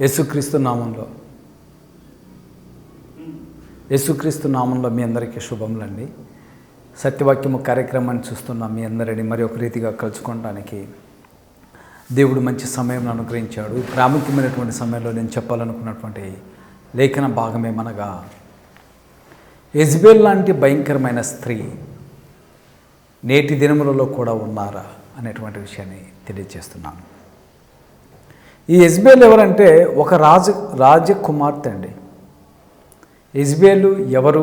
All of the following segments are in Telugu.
యేసుక్రీస్తు నామంలో. యేసుక్రీస్తు నామంలో మీ అందరికీ శుభములండి. సత్యవాక్యము కార్యక్రమాన్ని చూస్తున్న మీ అందరిని మరి ఒక రీతిగా కలుసుకోవడానికి దేవుడు మంచి సమయం అనుగ్రహించాడు. ప్రాముఖ్యమైనటువంటి సమయంలో నేను చెప్పాలనుకున్నటువంటి లేఖన భాగమేమనగా ఎజ్బేల్ లాంటి భయంకరమైన స్త్రీ నేటి దినములలో కూడా ఉన్నారా అనేటువంటి విషయాన్ని తెలియజేస్తున్నాను. ఈ ఎస్బిఎల్ ఎవరంటే ఒక రాజ రాజకుమార్తె అండి. ఎస్బిఎల్ ఎవరు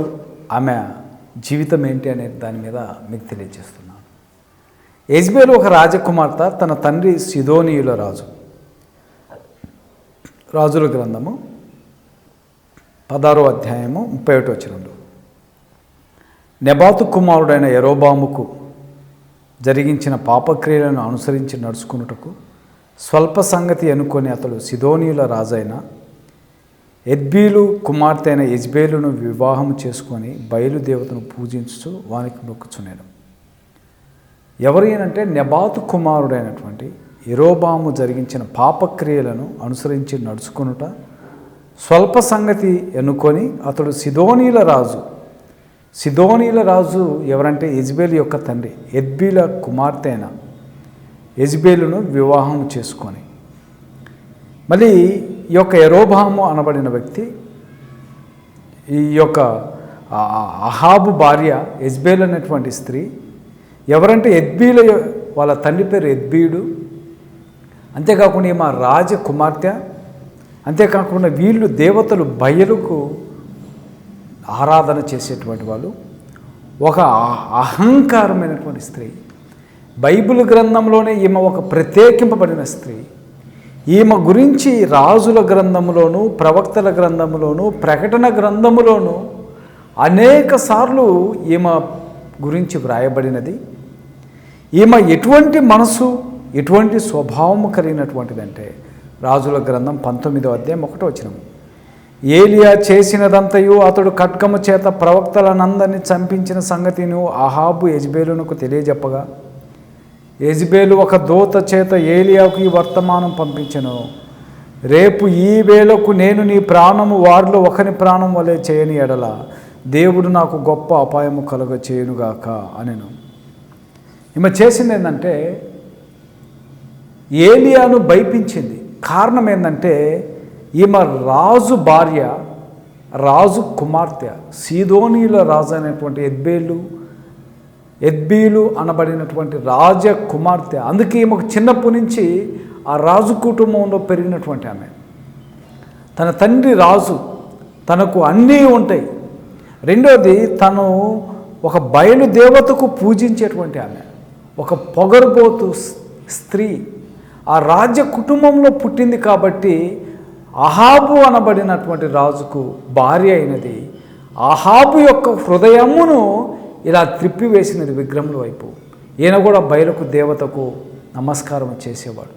ఆమె జీవితం ఏంటి అనే దాని మీద మీకు తెలియజేస్తున్నాను. ఎస్బిఎల్ ఒక రాజకుమార్తె తన తండ్రి సిదోనియుల రాజు. రాజుల గ్రంథము పదారో అధ్యాయము ముప్పై ఒకటి వచ్చినందు నెబాతు కుమారుడైన ఎరోబాముకు జరిగించిన పాపక్రియలను అనుసరించి నడుచుకున్నటకు స్వల్ప సంగతి అనుకొని అతడు సిదోనియుల రాజైన ఎద్బీలు కుమార్తె అయిన ఎజ్బేలును వివాహం చేసుకొని బయలుదేవతను పూజించుచు వానికి మొక్కుచున్నాడు. ఎవరు అంటే నెబాతు కుమారుడైనటువంటి ఎరోబాము జరిగించిన పాపక్రియలను అనుసరించి నడుచుకునుట స్వల్ప సంగతి ఎన్నుకొని అతడు సిదోనీల రాజు. సిదోనీల రాజు ఎవరంటే ఎజ్బేలు యొక్క తండ్రి ఎద్బీల కుమార్తె అయిన యజ్బేలును వివాహం చేసుకొని. మళ్ళీ ఈ యొక్క ఎరోభాము అనబడిన వ్యక్తి ఈ యొక్క అహాబు భార్య ఎజ్బేల్ అనేటువంటి స్త్రీ ఎవరంటే ఎద్బీల వాళ్ళ తండ్రి పేరు ఎద్బీడు అంతేకాకుండా ఈమె రాజ కుమార్తె అంతేకాకుండా వీళ్ళు దేవతలు బయలుకు ఆరాధన చేసేటువంటి వాళ్ళు. ఒక అహంకారమైనటువంటి స్త్రీ. బైబిల్ గ్రంథంలోనే ఈమె ఒక ప్రత్యేకింపబడిన స్త్రీ. ఈమె గురించి రాజుల గ్రంథములోను ప్రవక్తల గ్రంథములోను ప్రకటన గ్రంథములోను అనేక సార్లు ఈమె గురించి వ్రాయబడినది. ఈమె ఎటువంటి మనసు ఎటువంటి స్వభావం కలిగినటువంటిదంటే రాజుల గ్రంథం పంతొమ్మిదో అధ్యాయం ఒకటో వచ్చిన ఏలియా చేసినదంతయు అతడు ఖడ్గము చేత ప్రవక్తలనందరినీ చంపించిన సంగతిను అహాబు యజ్బేలునకు తెలియజెప్పగా యజ్బేలు ఒక దూత చేత ఏలియాకు ఈ వర్తమానం పంపించను. రేపు ఈ వేళకు నేను నీ ప్రాణము వారిలో ఒకని ప్రాణం వలె చేయని ఎడల దేవుడు నాకు గొప్ప అపాయము కలుగ చేయనుగాక అనెను. ఈమె చేసింది ఏంటంటే ఏలియాను భయపించింది. కారణం ఏంటంటే ఈమె రాజు భార్య రాజు కుమార్తె సీదోనీల రాజు అనేటువంటి ఎద్బేలు ఎద్బీలు అనబడినటువంటి రాజ కుమార్తె అందుకే ఈమెకు చిన్నప్పటి నుంచి ఆ రాజు కుటుంబంలో పెరిగినటువంటి ఆమె. తన తండ్రి రాజు తనకు అన్నీ ఉంటాయి. రెండోది తను ఒక బయలు దేవతకు పూజించేటువంటి ఆమె. ఒక పొగరుబోతు స్త్రీ. ఆ రాజ్య కుటుంబంలో పుట్టింది కాబట్టి అహాబు అనబడినటువంటి రాజుకు భార్య అయినది. అహాబు యొక్క హృదయమును ఇలా త్రిప్పివేసినది విగ్రహముల వైపు ఈయన కూడా బయలుకు దేవతకు నమస్కారం చేసేవాడు.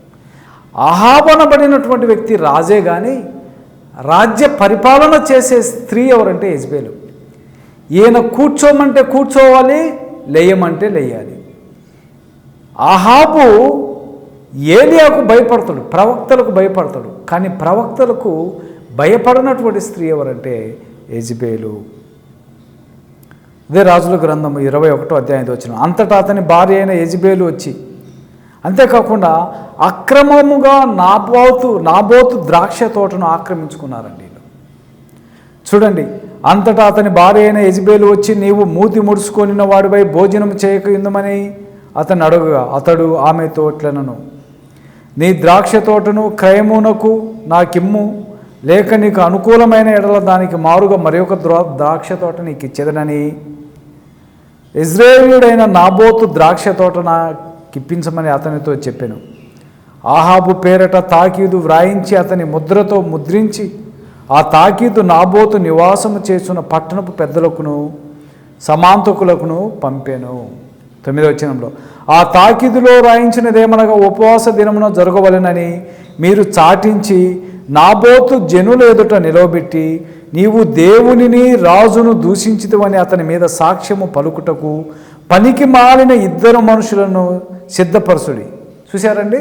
ఆహాపనబడినటువంటి వ్యక్తి రాజే కానీ రాజ్య పరిపాలన చేసే స్త్రీ ఎవరంటే యజ్బేలు. ఈయన కూర్చోమంటే కూర్చోవాలి లేయమంటే లేయాలి. ఆహాబు ఏలియాకు భయపడతాడు ప్రవక్తలకు భయపడతాడు. కానీ ప్రవక్తలకు భయపడినటువంటి స్త్రీ ఎవరంటే యజ్బేలు. ఇదే రాజుల గ్రంథము ఇరవై ఒకటో అధ్యాయం వచ్చిన అంతటా అతని భార్య అయిన యజ్బేలు వచ్చి అంతేకాకుండా అక్రమముగా నాబోతు నాబోతు ద్రాక్ష తోటను ఆక్రమించుకున్నారండి చూడండి అంతటా అతని భార్య అయిన యజ్బేలు వచ్చి నీవు మూతి ముడుచుకొనిన వాడిపై భోజనం చేయక ఇందుమని అతను అడుగుగా అతడు ఆమెతో ఇట్లనను నీ ద్రాక్ష తోటను క్రయమునకు నాకిమ్ము. లేక నీకు అనుకూలమైన ఎడల దానికి మారుగా మరి ఒక ద్రా ద్రాక్ష తోట నీకు ఇచ్చేదనని ఇజ్రాయేలుడైన నాబోతు ద్రాక్ష తోటన కిప్పించమని అతనితో చెప్పాను. ఆహాబు పేరట తాకీదు వ్రాయించి అతని ముద్రతో ముద్రించి ఆ తాకీదు నాబోతు నివాసము చేస్తున్న పట్టణపు పెద్దలకును సమాంతకులకును పంపాను. తొమ్మిదో వచనంలో ఆ తాకీదులో రాయించినదేమనగా ఉపవాస దినమున జరగవలెనని మీరు చాటించి నాబోతు జనుల ఎదుట నిలవబెట్టి నీవు దేవునిని రాజును దూషించితవని అతని మీద సాక్ష్యము పలుకుటకు పనికి మాలిన ఇద్దరు మనుషులను సిద్ధపరచుడి. చూశారండి?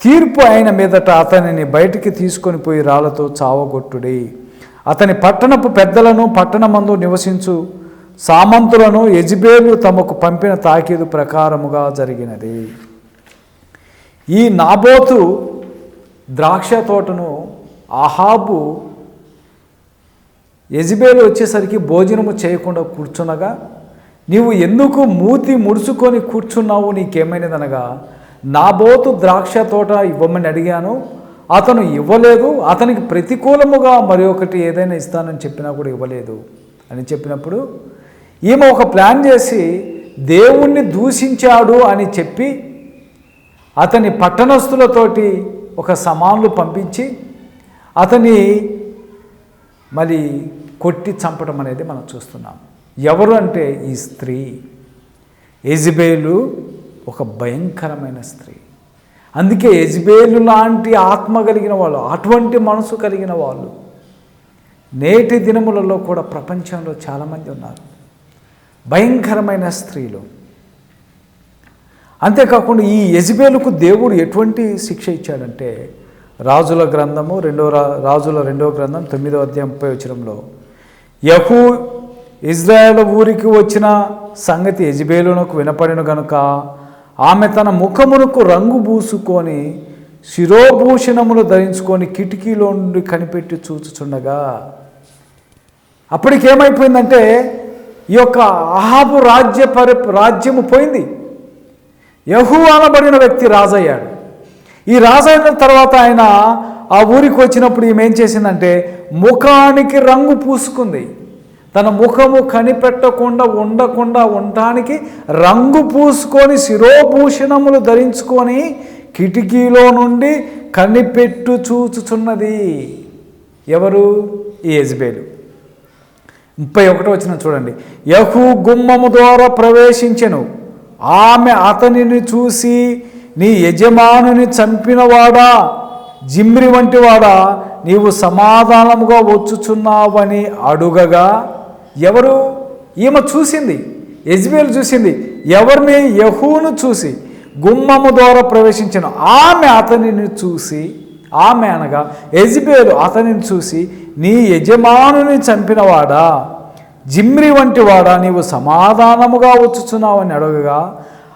తీర్పు అయిన మీదట అతనిని బయటికి తీసుకొని పోయి రాళ్ళతో చావగొట్టుడి. అతని పట్టణపు పెద్దలను పట్టణమందు నివసించు సామంతులను యజ్బేలు తమకు పంపిన తాకీదు ప్రకారముగా జరిగినది. ఈ నాబోతు ద్రాక్ష తోటను ఆహాబు యజబేలు వచ్చేసరికి భోజనము చేయకుండా కూర్చునగా నీవు ఎందుకు మూతి ముడుచుకొని కూర్చున్నావు నీకేమైనదనగా నాబోతు ద్రాక్ష తోట ఇవ్వమని అడిగాను. అతను ఇవ్వలేదు. అతనికి ప్రతికూలముగా మరి ఒకటి ఏదైనా ఇస్తానని చెప్పినా కూడా ఇవ్వలేదు. అని చెప్పినప్పుడు ఈమె ఒక ప్లాన్ చేసి దేవుణ్ణి దూషించాడు అని చెప్పి అతని పట్టణస్థులతోటి ఒక సమాన్లు పంపించి అతని మరి కొట్టి చంపడం అనేది మనం చూస్తున్నాం. ఎవరు అంటే ఈ స్త్రీ? ఎజిబేలు ఒక భయంకరమైన స్త్రీ. అందుకే ఎజిబేలు లాంటి ఆత్మ కలిగిన వాళ్ళు అటువంటి మనసు కలిగిన వాళ్ళు నేటి దినములలో కూడా ప్రపంచంలో చాలామంది ఉన్నారు. భయంకరమైన స్త్రీలు. అంతేకాకుండా ఈ యజ్బేలుకు దేవుడు ఎటువంటి శిక్ష ఇచ్చాడంటే రాజుల గ్రంథము రెండో రా రాజుల రెండో గ్రంథం తొమ్మిదో అధ్యాయం ముప్పై యహూ ఇజ్రాయేల్ ఊరికి వచ్చిన సంగతి యజ్బేలునకు వినపడిన గనుక ఆమె తన ముఖమునకు రంగు పూసుకొని శిరోభూషణములు ధరించుకొని కిటికీలో నుండి కనిపెట్టి చూచుచుండగా అప్పటికేమైపోయిందంటే ఈ యొక్క అహాబు రాజ్య పరి రాజ్యము పోయింది. యహూ అనబడిన వ్యక్తి రాజయ్యాడు. ఈ రాజైన తర్వాత ఆయన ఆ ఊరికి వచ్చినప్పుడు ఈమె ఏం చేసిందంటే ముఖానికి రంగు పూసుకుంది. తన ముఖము కనిపెట్టకుండా ఉండకుండా ఉండటానికి రంగు పూసుకొని శిరోభూషణములు ధరించుకొని కిటికీలో నుండి కనిపెట్టు చూచుచున్నది. ఎవరు? ఈ యజ్బేలు. ముప్పై ఒకటో వచ్చిన చూడండి. యహు గుమ్మము ద్వారా ప్రవేశించెను. ఆమె అతనిని చూసి నీ యజమానుని చంపినవాడా? జిమ్రి వంటివాడా? నీవు సమాధానముగా వచ్చుచున్నావని అడుగగా ఎవరు? ఈమె చూసింది యజ్బేల్ చూసింది ఎవరిని? యహూను చూసి గుమ్మము ద్వారా ప్రవేశించిన ఆమె అతనిని చూసి ఆమె అనగా యజ్బేలు అతనిని చూసి నీ యజమానుని చంపినవాడా? జిమ్రి వంటి వాడా నీవు సమాధానముగా వచ్చుచున్నావని అడగగా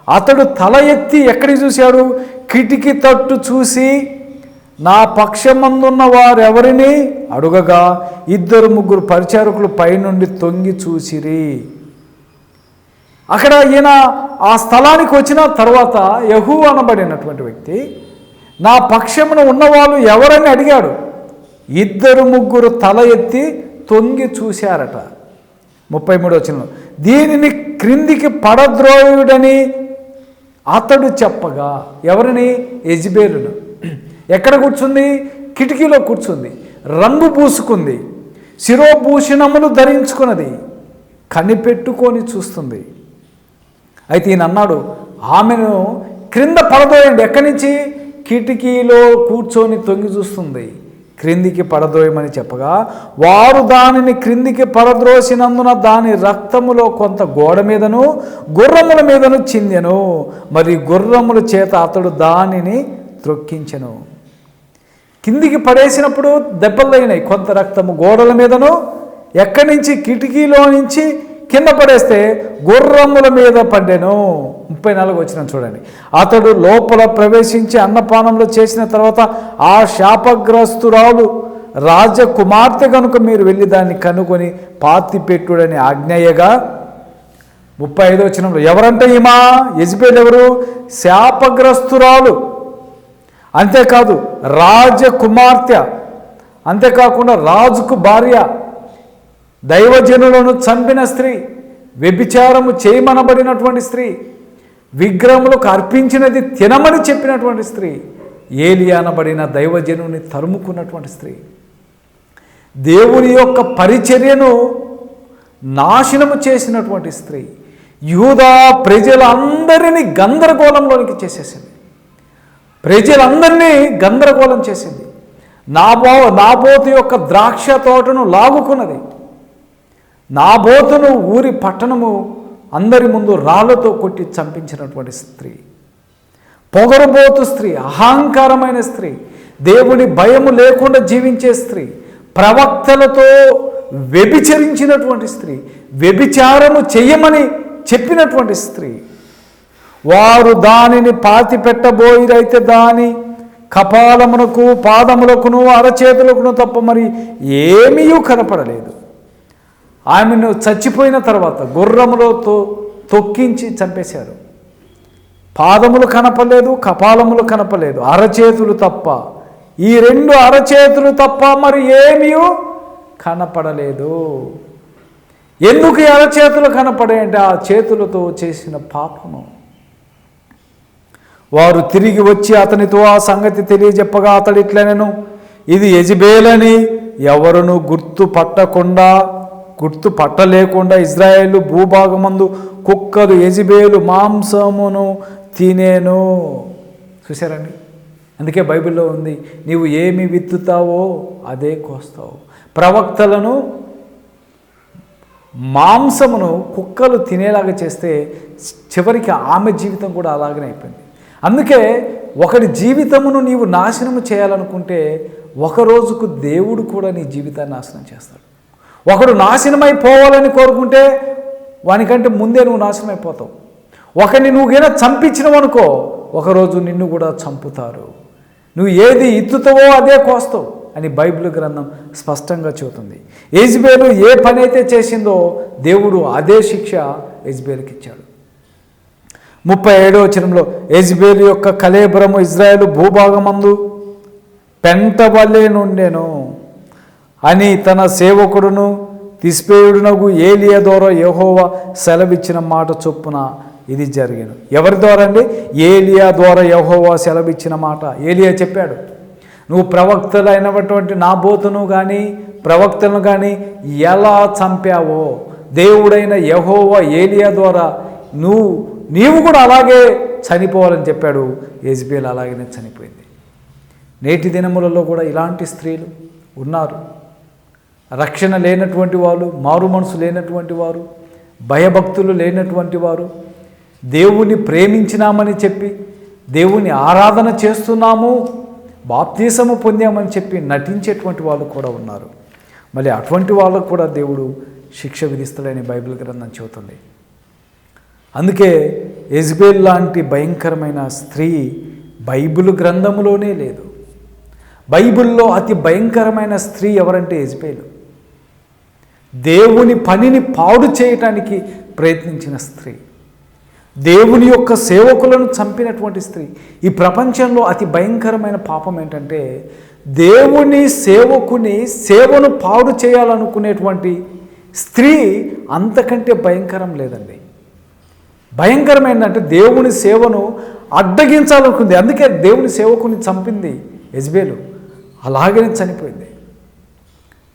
అతడు తల ఎత్తి ఎక్కడికి చూశాడు? కిటికీ తట్టు చూసి నా పక్షమందున్న వారెవరిని? అడుగగా ఇద్దరు ముగ్గురు పరిచారకులు పైనుండి తొంగి చూసిరి. అక్కడ ఈయన ఆ స్థలానికి వచ్చిన తర్వాత యహూ అనబడినటువంటి వ్యక్తి నా పక్షమున ఉన్నవాళ్ళు ఎవరని అడిగాడు. ఇద్దరు ముగ్గురు తల ఎత్తి తొంగి చూశారట. ముప్పై మూడు వచ్చిన దీనిని క్రిందికి పడద్రోయుడని అతడు చెప్పగా ఎవరిని? యజ్బేలును. ఎక్కడ కూర్చుంది? కిటికీలో కూర్చుంది. రంగు పూసుకుంది. శిరోభూషణములు ధరించుకున్నది. కనిపెట్టుకొని చూస్తుంది. అయితే ఈయన అన్నాడు ఆమెను క్రింద పడదోయండి. ఎక్కడి నుంచి? కిటికీలో కూర్చొని తొంగి చూస్తుంది. క్రిందికి పడద్రోయమని చెప్పగా వారు దానిని క్రిందికి పడద్రోసినందున దాని రక్తములో కొంత గోడ మీదను గుర్రముల మీదను చిందెను. మరి గుర్రముల చేత అతడు దానిని త్రొక్కించెను. కిందికి పడేసినప్పుడు దెబ్బలు తగినాయి కొంత రక్తము గోడల మీదను ఎక్కడి నుంచి? కిటికీలో నుంచి కింద పడేస్తే గుర్రముల మీద పడ్డాను. ముప్పై నాలుగు వచ్చిన చూడండి. అతడు లోపల ప్రవేశించి అన్నపానంలో చేసిన తర్వాత ఆ శాపగ్రస్తురాలు రాజకుమార్తె కనుక మీరు వెళ్ళి దాన్ని కనుగొని పాతి పెట్టుడని ఆజ్ఞయ్యగా ముప్పై ఐదో వచ్చినంలో ఎవరంటే ఈమా? యజ్బేల్ ఎవరు? శాపగ్రస్తురాలు. అంతేకాదు రాజకుమార్తె. అంతేకాకుండా రాజుకు భార్య. దైవజనులను చంపిన స్త్రీ వ్యభిచారము చేయమనబడినటువంటి స్త్రీ విగ్రహములకు అర్పించినది తినమని చెప్పినటువంటి స్త్రీ ఏలి అనబడిన దైవజనుని తరుముకున్నటువంటి స్త్రీ. దేవుని యొక్క పరిచర్యను నాశనము చేసినటువంటి స్త్రీ యూదా ప్రజలందరినీ గందరగోళంలోనికి చేసేసింది. ప్రజలందరినీ గందరగోళం చేసింది. నాబో నాబోతు యొక్క ద్రాక్ష తోటను లాగుకున్నది. నాబోతును ఊరి పట్టణము అందరి ముందు రాళ్ళతో కొట్టి చంపించినటువంటి స్త్రీ. పొగరబోతు స్త్రీ అహంకారమైన స్త్రీ దేవుని భయము లేకుండా జీవించే స్త్రీ ప్రవక్తలతో వ్యభిచరించినటువంటి స్త్రీ వ్యభిచారము చెయ్యమని చెప్పినటువంటి స్త్రీ. వారు దానిని పాతి పెట్టబోయిరైతే దాని కపాలమునకు పాదములకును అరచేతులకును తప్ప మరి ఏమీ కనపడలేదు. ఆమెను చచ్చిపోయిన తర్వాత గుర్రములో తొక్కించి చంపేశారు. పాదములు కనపలేదు కపాలములు కనపలేదు అరచేతులు తప్ప. ఈ రెండు అరచేతులు తప్ప మరి ఏమీ కనపడలేదు. ఎందుకు ఈ అరచేతులు కనపడాయంటే ఆ చేతులతో చేసిన పాపము. వారు తిరిగి వచ్చి అతనితో ఆ సంగతి తెలియజెప్పగా అతడిట్లనెను ఇది యజబేలని ఎవరును గుర్తు పట్టకుండా గుర్తు పట్టలేకుండా ఇజ్రాయేలు భూభాగమందు కుక్కలు ఎజిబేలు మాంసమును తినేను. చూసారండి అందుకే బైబిల్లో ఉంది నీవు ఏమి విత్తుతావో అదే కోస్తావు. ప్రవక్తలను మాంసమును కుక్కలు తినేలాగా చేస్తే చివరికి ఆమె జీవితం కూడా అలాగనే అయిపోయింది. అందుకే ఒకరి జీవితమును నీవు నాశనము చేయాలనుకుంటే ఒక రోజుకు దేవుడు కూడా నీ జీవితాన్ని నాశనం చేస్తాడు. ఒకడు నాశనమైపోవాలని కోరుకుంటే వానికంటే ముందే నువ్వు నాశనం అయిపోతావు ఒకరిని నువ్వు గిన చంపించినవు అనుకో ఒకరోజు నిన్ను కూడా చంపుతారు. నువ్వు ఏది ఇత్తుతావో అదే కోస్తావు అని బైబిల్ గ్రంథం స్పష్టంగా చెబుతుంది. యజ్బేలు ఏ పని అయితే చేసిందో దేవుడు అదే శిక్ష యజ్బేలుకి ఇచ్చాడు. ముప్పై ఏడో వచనంలో యజ్బేలు యొక్క కలేబరము ఇజ్రాయేల్ భూభాగమందు పెంటవల్లే నుండెను. అని తన సేవకుడును తిస్పేయుడునగు ఏలియా ద్వారా యహోవా సెలవిచ్చిన మాట చొప్పున ఇది జరిగాను. ఎవరి ద్వారా అండి? ఏలియా ద్వారా యహోవ సెలవిచ్చిన మాట. ఏలియా చెప్పాడు నువ్వు ప్రవక్తలైనటువంటి నా బోతును కానీ ప్రవక్తలను కానీ ఎలా చంపావో? దేవుడైన యహోవా ఏలియా ద్వారా నువ్వు నీవు కూడా అలాగే చనిపోవాలని చెప్పాడు. యజ్బేల్ అలాగనే చనిపోయింది. నేటి దినములలో కూడా ఇలాంటి స్త్రీలు ఉన్నారు. రక్షణ లేనటువంటి వాళ్ళు మారు మనసు లేనటువంటి వారు భయభక్తులు లేనటువంటి వారు దేవుని ప్రేమించినామని చెప్పి దేవుని ఆరాధన చేస్తున్నాము బాప్తీసము పొందామని చెప్పి నటించేటువంటి వాళ్ళు కూడా ఉన్నారు. మళ్ళీ అటువంటి వాళ్ళకు కూడా దేవుడు శిక్ష విధిస్తాడని బైబిల్ గ్రంథం చెబుతుంది. అందుకే ఎజ్బేల్ లాంటి భయంకరమైన స్త్రీ బైబిల్ గ్రంథంలోనే లేదు. బైబిల్లో అతి భయంకరమైన స్త్రీ ఎవరంటే ఎజ్బేలు దేవుని పనిని పాడు చేయటానికి ప్రయత్నించిన స్త్రీ. దేవుని యొక్క సేవకులను చంపినటువంటి స్త్రీ. ఈ ప్రపంచంలో అతి భయంకరమైన పాపం ఏంటంటే దేవుని సేవకుని సేవను పాడు చేయాలనుకునేటువంటి స్త్రీ అంతకంటే భయంకరం లేదండి. భయంకరమైందంటే దేవుని సేవను అడ్డగించాలనుకుంది. అందుకే దేవుని సేవకుని చంపింది యజ్బేలు. అలాగనే చనిపోయింది.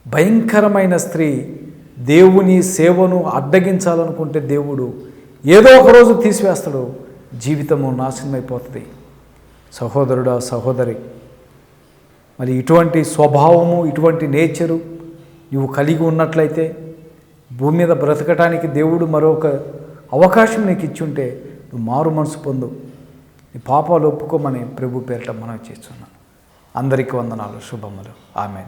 భయంకరమైన స్త్రీ దేవుని సేవను అడ్డగించాలనుకుంటే దేవుడు ఏదో ఒక రోజు తీసివేస్తాడు. జీవితము నాశనమైపోతుంది. సహోదరుడా సహోదరి మరి ఇటువంటి స్వభావము ఇటువంటి నేచరు నువ్వు కలిగి ఉన్నట్లయితే భూమి మీద బ్రతకటానికి దేవుడు మరొక అవకాశం నీకు ఇచ్చుంటే నువ్వు మారు మనసు పొందు. నీ పాపాలు ఒప్పుకోమని ప్రభు పేరిట మనం చేస్తున్నాను. అందరికీ వందనాలు శుభములు. ఆమె